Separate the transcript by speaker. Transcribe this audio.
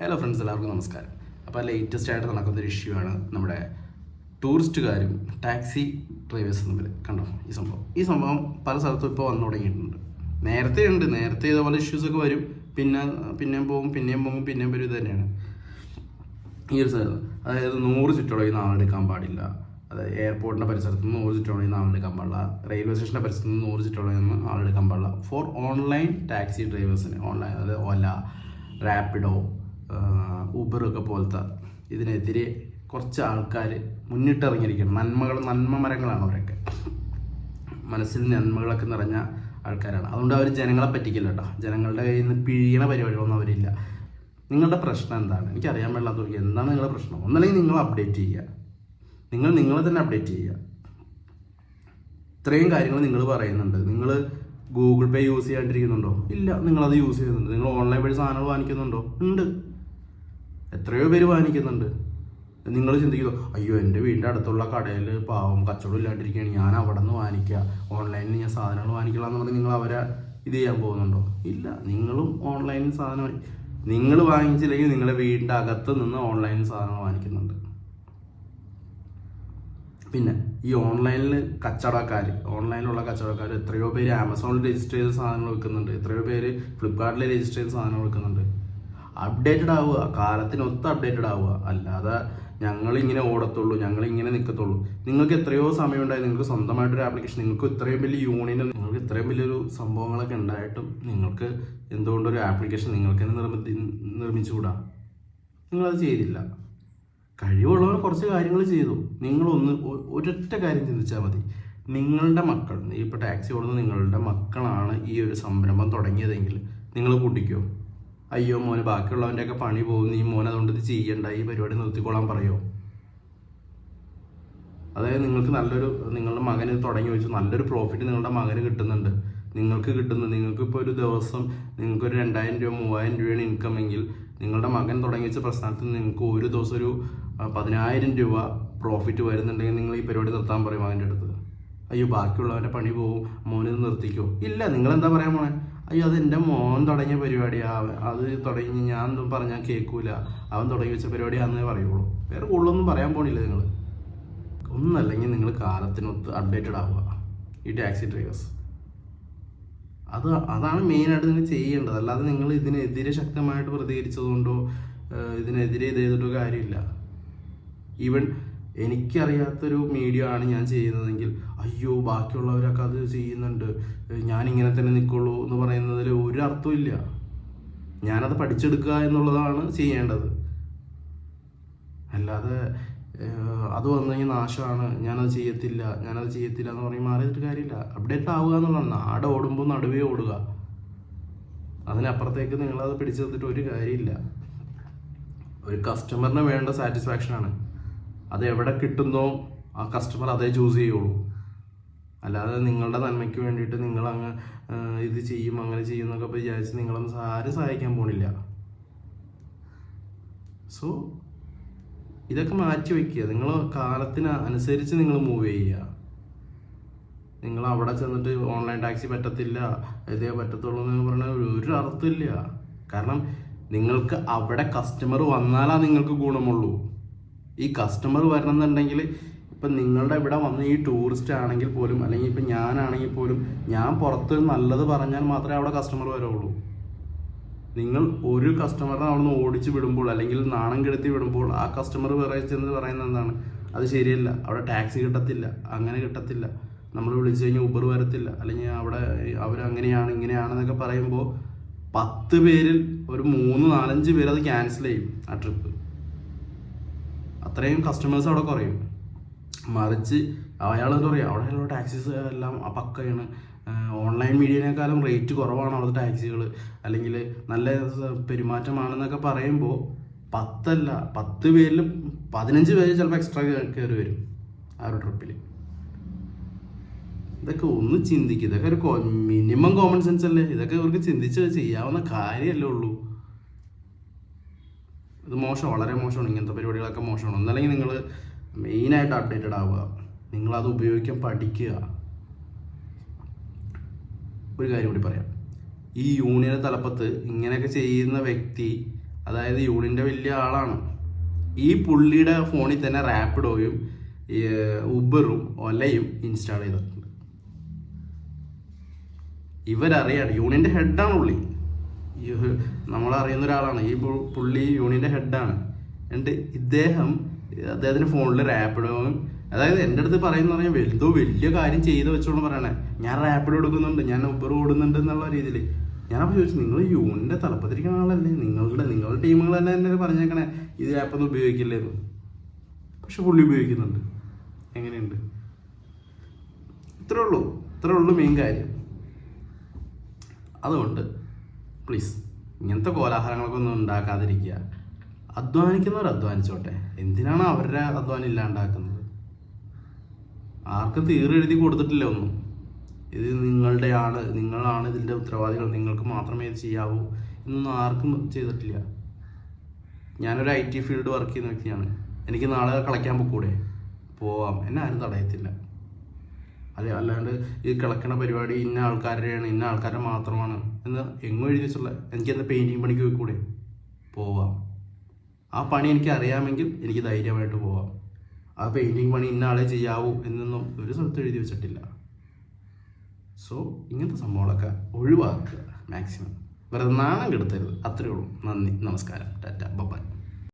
Speaker 1: Hello friends എല്ലാവർക്കും നമസ്കാരം. അപ്പോൾ ലേറ്റസ്റ്റ് ആയിട്ട് നടക്കുന്ന ഒരു ഇഷ്യൂ ആണ് നമ്മുടെ ടൂറിസ്റ്റുകാരും ടാക്സി ഡ്രൈവേഴ്സും തമ്മിൽ കണ്ടോ ഈ സംഭവം? ഈ സംഭവം പല സ്ഥലത്തും ഇപ്പോൾ വന്നു തുടങ്ങിയിട്ടുണ്ട്. നേരത്തെ ഉണ്ട് നേരത്തെ ഇതേപോലെ ഇഷ്യൂസൊക്കെ വരും. പിന്നെ പിന്നെയും പോകും പിന്നെയും പോകും പിന്നെയും വരും ഇത് തന്നെയാണ്. ഈ ഒരു സ്ഥലത്ത് അതായത് നൂറ് ചുറ്റളവിൽ നിന്ന് ആളെടുക്കാൻ പാടില്ല. അതായത് എയർപോർട്ടിന്റെ പരിസരത്ത് നിന്ന് നൂറ് ചുറ്റളവിൽ നിന്ന് പാടില്ല. റെയിൽവേ സ്റ്റേഷന്റെ പരിസരത്ത് നിന്ന് നൂറ് ചുറ്റളവിൽ നിന്ന് ആളെടുക്കാൻ പാടില്ല. ഫോർ ഓൺലൈൻ ടാക്സി ഡ്രൈവേഴ്സിന് ഓൺലൈൻ അതായത് ഓല റാപ്പിഡോ ഊബർ ഒക്കെ പോലത്തെ ഇതിനെതിരെ കുറച്ച് ആൾക്കാർ മുന്നിട്ടിറങ്ങിയിരിക്കണം നന്മകൾ നന്മ മരങ്ങളാണ് അവരൊക്കെ. മനസ്സിൽ നന്മകളൊക്കെ നിറഞ്ഞ ആൾക്കാരാണ്. അതുകൊണ്ട് അവർ ജനങ്ങളെ പറ്റിക്കില്ല കേട്ടോ. ജനങ്ങളുടെ കയ്യിൽ നിന്ന് പിഴിയണ പരിപാടികളൊന്നും അവരില്ല. നിങ്ങളുടെ പ്രശ്നം എന്താണ്? എനിക്കറിയാൻ പാടില്ലാത്ത എന്താണ് നിങ്ങളുടെ പ്രശ്നം? ഒന്നല്ലെങ്കിൽ നിങ്ങൾ അപ്ഡേറ്റ് ചെയ്യുക. നിങ്ങൾ നിങ്ങളെ തന്നെ അപ്ഡേറ്റ് ചെയ്യുക. ഇത്രയും കാര്യങ്ങൾ നിങ്ങൾ പറയുന്നുണ്ട്. നിങ്ങൾ ഗൂഗിൾ പേ യൂസ് ചെയ്യാണ്ടിരിക്കുന്നുണ്ടോ? ഇല്ല. നിങ്ങളത് യൂസ് ചെയ്യുന്നുണ്ട്. നിങ്ങൾ ഓൺലൈൻ വഴി സാധനങ്ങൾ വാങ്ങിക്കുന്നുണ്ടോ? ഉണ്ട്. എത്രയോ പേര് വാങ്ങിക്കുന്നുണ്ട്. നിങ്ങൾ ചിന്തിക്കുന്നു അയ്യോ എന്റെ വീടിന്റെ അടുത്തുള്ള കടയിൽ പാവം കച്ചവടം ഇല്ലാണ്ടിരിക്കുകയാണ്. ഞാൻ അവിടെ നിന്ന് വാങ്ങിക്കുക. ഓൺലൈനിൽ ഞാൻ സാധനങ്ങൾ വാങ്ങിക്കില്ല എന്ന് പറഞ്ഞ് നിങ്ങൾ അവരെ ഇത് ചെയ്യാൻ പോകുന്നുണ്ടോ? ഇല്ല നിങ്ങളും ഓൺലൈനിൽ സാധനം നിങ്ങൾ വാങ്ങിച്ചില്ലെങ്കിൽ നിങ്ങളുടെ വീടിന്റെ അകത്ത് നിന്ന് ഓൺലൈനിൽ സാധനങ്ങൾ വാങ്ങിക്കുന്നുണ്ട്. പിന്നെ ഈ ഓൺലൈനിൽ കച്ചവടക്കാർ ഓൺലൈനിലുള്ള കച്ചവടക്കാർ എത്രയോ പേര് ആമസോണിൽ രജിസ്റ്റർ ചെയ്ത സാധനങ്ങൾ വെക്കുന്നുണ്ട് എത്രയോ പേര് ഫ്ലിപ്കാർട്ടിൽ രജിസ്റ്റർ ചെയ്ത സാധനങ്ങൾ വെക്കുന്നുണ്ട് അപ്ഡേറ്റഡ് ആവുക കാലത്തിനൊത്ത് അപ്ഡേറ്റഡ് ആവുക. അല്ലാതെ ഞങ്ങളിങ്ങനെ ഓടത്തുള്ളൂ ഞങ്ങളിങ്ങനെ നിൽക്കത്തുള്ളൂ നിങ്ങൾക്ക് എത്രയോ സമയം ഉണ്ടായി നിങ്ങൾക്ക് സ്വന്തമായിട്ടൊരു ആപ്ലിക്കേഷൻ നിങ്ങൾക്ക് ഇത്രയും വലിയ യൂണിയൻ നിങ്ങൾക്ക് ഇത്രയും വലിയൊരു സംഭവങ്ങളൊക്കെ ഉണ്ടായിട്ടും നിങ്ങൾക്ക് എന്തുകൊണ്ടൊരു ആപ്ലിക്കേഷൻ നിങ്ങൾക്ക് തന്നെ നിർമ്മി നിർമ്മിച്ചുകൂടാ? നിങ്ങളത് ചെയ്തില്ല. കഴിവുള്ളവർ കുറച്ച് കാര്യങ്ങൾ ചെയ്തു. നിങ്ങളൊന്ന് ഒരൊറ്റ കാര്യം ചിന്തിച്ചാൽ മതി. നിങ്ങളുടെ മക്കൾ ഇപ്പോൾ ടാക്സി ഓടുന്ന നിങ്ങളുടെ മക്കളാണ് ഈ ഒരു സംരംഭം തുടങ്ങിയതെങ്കിൽ നിങ്ങൾ കൂട്ടിക്കോ. അയ്യോ മോന് ബാക്കിയുള്ളവന്റെയൊക്കെ പണി പോകും ഈ മോൻ അതുകൊണ്ട് ഇത് ചെയ്യണ്ട. ഈ പരിപാടി നിർത്തിക്കോളാൻ പറയോ? അതായത് നിങ്ങൾക്ക് നല്ലൊരു നിങ്ങളുടെ മകന് തുടങ്ങി വെച്ചു. നല്ലൊരു പ്രോഫിറ്റ് നിങ്ങളുടെ മകന് കിട്ടുന്നുണ്ട്. നിങ്ങൾക്ക് കിട്ടുന്നു. നിങ്ങൾക്ക് ഇപ്പോൾ ഒരു ദിവസം നിങ്ങൾക്ക് ഒരു രണ്ടായിരം രൂപ മൂവായിരം രൂപയാണ് ഇൻകം എങ്കിൽ നിങ്ങളുടെ മകൻ തുടങ്ങി വെച്ച പ്രസ്ഥാനത്തിൽ നിങ്ങൾക്ക് ഒരു ദിവസം ഒരു പതിനായിരം രൂപ പ്രോഫിറ്റ് വരുന്നുണ്ടെങ്കിൽ നിങ്ങൾ ഈ പരിപാടി നിർത്താൻ പറയും മകന്റെ അടുത്ത്. അയ്യോ ബാക്കിയുള്ളവന്റെ പണി പോവും മോനിത് നിർത്തിക്കോ. ഇല്ല നിങ്ങൾ എന്താ പറയാൻ പോണേ അയ്യോ അത് എന്റെ മോൻ തുടങ്ങിയ പരിപാടിയാ. അവൻ അത് തുടങ്ങി ഞാൻ ഒന്നും പറഞ്ഞാൽ കേൾക്കൂല അവൻ തുടങ്ങി വെച്ച പരിപാടിയാണെന്നേ പറയുള്ളൂ. വേറെ കൂടുതലൊന്നും പറയാൻ പോണില്ല നിങ്ങൾ ഒന്നല്ലെങ്കിൽ നിങ്ങൾ കാലത്തിനൊത്ത് അപ്ഡേറ്റഡ് ആവുക. ഈ ടാക്സി ഡ്രൈവേഴ്സ്. അത് അതാണ് മെയിനായിട്ട് നിങ്ങൾ ചെയ്യേണ്ടത്. അല്ലാതെ നിങ്ങൾ ഇതിനെതിരെ ശക്തമായിട്ട് പ്രതികരിച്ചതുകൊണ്ടോ ഇതിനെതിരെ ഇത് ചെയ്തിട്ടോ കാര്യമില്ല. ഈവൻ എനിക്കറിയാത്തൊരു മീഡിയ ആണ് ഞാൻ ചെയ്യുന്നതെങ്കിൽ അയ്യോ ബാക്കിയുള്ളവരൊക്കെ അത് ചെയ്യുന്നുണ്ട്. ഞാനിങ്ങനെ തന്നെ നിൽക്കുള്ളൂ എന്ന് പറയുന്നതിൽ ഒരു അർത്ഥവും ഇല്ല. ഞാനത് പഠിച്ചെടുക്കുക എന്നുള്ളതാണ് ചെയ്യേണ്ടത്. അല്ലാതെ അത് വന്നു കഴിഞ്ഞാൽ നാശമാണ്. ഞാനത് ചെയ്യത്തില്ല ഞാനത് ചെയ്യത്തില്ല എന്ന് പറഞ്ഞ് മാറിയിട്ട് കാര്യമില്ല. അപ്ഡേറ്റ് ആവുക എന്നുള്ളതാണ്. നാട് ഓടുമ്പോൾ നടുവേ ഓടുക. അതിനപ്പുറത്തേക്ക് നിങ്ങളത് പിടിച്ചു നിർത്തിയിട്ട് ഒരു കാര്യമില്ല. ഒരു കസ്റ്റമറിന് വേണ്ട സാറ്റിസ്ഫാക്ഷനാണ് അത് എവിടെ കിട്ടുന്നോ ആ കസ്റ്റമർ അതേ ചൂസ് ചെയ്യുള്ളൂ. അല്ലാതെ നിങ്ങളുടെ നന്മയ്ക്ക് വേണ്ടിയിട്ട് നിങ്ങൾ അങ്ങ് ഇത് ചെയ്യും അങ്ങനെ ചെയ്യും എന്നൊക്കെ വിചാരിച്ച് നിങ്ങളൊന്നും ആരും സഹായിക്കാൻ പോണില്ല. സോ ഇതൊക്കെ മാറ്റി വയ്ക്കുക നിങ്ങൾ കാലത്തിന് അനുസരിച്ച് നിങ്ങൾ മൂവ് ചെയ്യുക. നിങ്ങൾ അവിടെ ചെന്നിട്ട് ഓൺലൈൻ ടാക്സി പറ്റത്തില്ല ഇതേ പറ്റത്തുള്ളൂ എന്ന് പറഞ്ഞാൽ ഒരു അർത്ഥമില്ല. കാരണം നിങ്ങൾക്ക് അവിടെ കസ്റ്റമർ വന്നാലാ നിങ്ങൾക്ക് ഗുണമുള്ളൂ. ഈ കസ്റ്റമർ വരണമെന്നുണ്ടെങ്കിൽ ഇപ്പം നിങ്ങളുടെ ഇവിടെ വന്ന് ഈ ടൂറിസ്റ്റ് ആണെങ്കിൽ പോലും അല്ലെങ്കിൽ ഇപ്പം ഞാനാണെങ്കിൽ പോലും ഞാൻ പുറത്ത് നല്ലത് പറഞ്ഞാൽ മാത്രമേ അവിടെ കസ്റ്റമർ വരുള്ളൂ നിങ്ങൾ ഒരു കസ്റ്റമറിനെ അവിടെ നിന്ന് ഓടിച്ച് വിടുമ്പോൾ അല്ലെങ്കിൽ നാണം കെടുത്തി വിടുമ്പോൾ ആ കസ്റ്റമർ വേറെ ചെന്ന് പറയുന്നത് എന്താണ്? അത് ശരിയല്ല. അവിടെ ടാക്സി കിട്ടത്തില്ല. അങ്ങനെ കിട്ടത്തില്ല. നമ്മൾ വിളിച്ചു കഴിഞ്ഞാൽ ഉബർ വരത്തില്ല. അല്ലെങ്കിൽ അവിടെ അവർ അങ്ങനെയാണ് ഇങ്ങനെയാണെന്നൊക്കെ പറയുമ്പോൾ പത്ത് പേരിൽ ഒരു മൂന്ന് നാലഞ്ച് പേര് അത് ക്യാൻസൽ ചെയ്യും ആ ട്രിപ്പ് അത്രയും കസ്റ്റമേഴ്സ് അവിടെ കുറയും. മറിച്ച് അയാൾ എന്താ പറയുക അവിടെയുള്ള ടാക്സീസ് എല്ലാം പക്കയാണ്. ഓൺലൈൻ മീഡിയനേക്കാളും റേറ്റ് കുറവാണ് അവിടുത്തെ ടാക്സികൾ അല്ലെങ്കിൽ നല്ല പെരുമാറ്റമാണെന്നൊക്കെ പറയുമ്പോൾ പത്തല്ല പത്ത് പേരിൽ പതിനഞ്ച് പേര് ചിലപ്പോൾ എക്സ്ട്രാ കയറി വരും ആ ഒരു ട്രിപ്പിൽ ഇതൊക്കെ ഒന്ന് ചിന്തിക്കുക ഇതൊക്കെ ഒരു മിനിമം കോമൺ സെൻസ് അല്ലേ? ഇതൊക്കെ ഇവർക്ക് ചിന്തിച്ച് ചെയ്യാവുന്ന കാര്യമല്ലേ ഉള്ളൂ. ഇത് മോശം വളരെ മോശമാണ്. ഇങ്ങനത്തെ പരിപാടികളൊക്കെ മോശമാണ്. ഒന്നല്ലെങ്കിൽ നിങ്ങൾ മെയിനായിട്ട് അപ്ഡേറ്റഡ് ആവുക. നിങ്ങളത് ഉപയോഗിക്കാൻ പഠിക്കുക. ഒരു കാര്യം കൂടി പറയാം. ഈ യൂണിയൻ തലപ്പത്ത് ഇങ്ങനെയൊക്കെ ചെയ്യുന്ന വ്യക്തി അതായത് യൂണിയന്റെ വലിയ ആളാണ്. ഈ പുള്ളിയുടെ ഫോണിൽ തന്നെ റാപ്പിഡോയും ഊബറും ഒലയും ഇൻസ്റ്റാൾ ചെയ്തിട്ടുണ്ട്. ഇവരറിയാണ് യൂണിയന്റെ ഹെഡാണ് പുള്ളി. നമ്മളറിയുന്ന ഒരാളാണ്. ഈ പുള്ളി യൂണിയന്റെ ഹെഡാണ് എന്നിട്ട് ഇദ്ദേഹം അദ്ദേഹത്തിന്റെ ഫോണിൽ റാപ്പിഡോയും അതായത് എന്റെ അടുത്ത് പറയുന്ന പറഞ്ഞാൽ എന്തോ വലിയ കാര്യം ചെയ്ത് വെച്ചോണ്ട് പറയണേ. ഞാൻ റാപ്പിഡോ എടുക്കുന്നുണ്ട് ഞാൻ ഉബർ ഓടുന്നുണ്ട് എന്നുള്ള രീതിയിൽ ഞാനപ്പോൾ ചോദിച്ചു നിങ്ങൾ യൂണിന്റെ തലപ്പത്തിരിക്കുന്ന ആളല്ലേ? നിങ്ങളുടെ നിങ്ങളുടെ തന്നെ എന്നെ പറഞ്ഞേക്കണേ. ഇത് ആപ്പൊന്നും ഉപയോഗിക്കില്ലേന്ന്. പക്ഷെ പുള്ളി ഉപയോഗിക്കുന്നുണ്ട്. എങ്ങനെയുണ്ട്? ഇത്രേ ഉള്ളൂ. ഇത്രേ ഉള്ളൂ മെയിൻ കാര്യം. അതുകൊണ്ട് പ്ലീസ് ഇങ്ങനത്തെ കോലാഹലങ്ങളൊക്കെ ഒന്നും ഉണ്ടാക്കാതിരിക്കുക. അധ്വാനിക്കുന്നവർ അധ്വാനിച്ചോട്ടെ. എന്തിനാണ് അവരുടെ അധ്വാനം ഇല്ലാണ്ടാക്കുന്നത്? ആർക്കും തീരെഴുതി കൊടുത്തിട്ടില്ല ഒന്നും. ഇത് നിങ്ങളുടെയാണ് നിങ്ങളാണ് ഇതിന്റെ ഉത്തരവാദികൾ. നിങ്ങൾക്ക് മാത്രമേ ഇത് ചെയ്യാവൂ എന്നൊന്നും ആർക്കും ചെയ്തിട്ടില്ല. ഞാനൊരു ഐ ടി ഫീൽഡ് വർക്ക് ചെയ്യുന്ന വ്യക്തിയാണ്. എനിക്ക് നാളെ കളിക്കാൻ പോകൂടെ പോവാം. എന്നെ ആരും തടയത്തില്ല. അല്ലെ? അല്ലാണ്ട് ഈ കിളക്കണ പരിപാടി ഇന്ന ആൾക്കാരുടെയാണ് ഇന്ന ആൾക്കാരുടെ മാത്രമാണ്. എന്ന് എങ്ങും എഴുതി വെച്ചുള്ള എനിക്ക് എന്താ പെയിന്റിങ് പണിക്ക് പോയിക്കൂടെ? പോവാം. ആ പണി എനിക്ക് അറിയാമെങ്കിൽ എനിക്ക് ധൈര്യമായിട്ട് പോവാം. ആ പെയിന്റിങ് പണി ഇന്ന ആളെ ചെയ്യാവൂ എന്നൊന്നും ഒരു സ്ഥലത്ത് എഴുതി വെച്ചിട്ടില്ല. സോ ഇങ്ങനത്തെ സംഭവങ്ങളൊക്കെ ഒഴിവാക്കുക മാക്സിമം വെറുതെ നാണം കെടുത്തരുത്. അത്രയേ ഉള്ളൂ. നന്ദി. നമസ്കാരം. ടാറ്റ. ബൈ